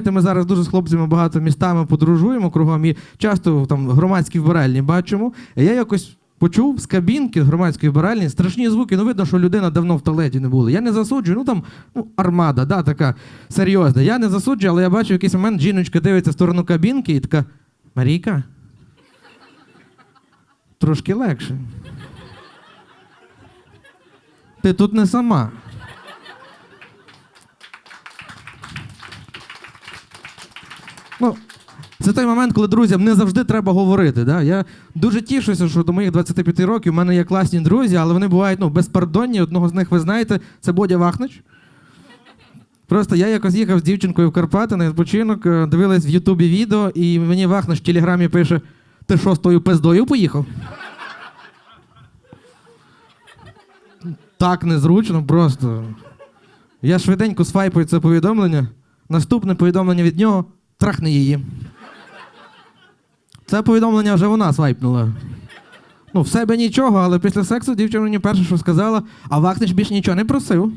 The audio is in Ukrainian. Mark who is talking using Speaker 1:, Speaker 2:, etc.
Speaker 1: знаєте, ми зараз дуже з хлопцями багато містами подорожуємо кругом і часто там громадські вбиральні бачимо. Я якось почув з кабінки громадської вбиральні страшні звуки. Ну, видно, що людина давно в туалеті не була. Я не засуджую, ну там ну, армада, да, така серйозна. Я не засуджую, але я бачу в якийсь момент жіночка дивиться в сторону кабінки і така: Марійка, трошки легше. Ти тут не сама. Ну, це той момент, коли друзям не завжди треба говорити. Да? Я дуже тішуся, що до моїх 25 років в мене є класні друзі, але вони бувають ну, безпардонні. Одного з них ви знаєте, це Бодя Вахнич. Просто я якось їхав з дівчинкою в Карпати на відпочинок, е, дивились в Ютубі відео, і мені Вахнич в телеграмі пише: ти що з тою пиздою поїхав? Так незручно, просто. Я швиденько свайпаю це повідомлення. Наступне повідомлення від нього трахни її. Це повідомлення вже вона свайпнула. Ну, в себе нічого, але після сексу дівчина мені перше, що сказала, а Вахнич більше нічого не просив.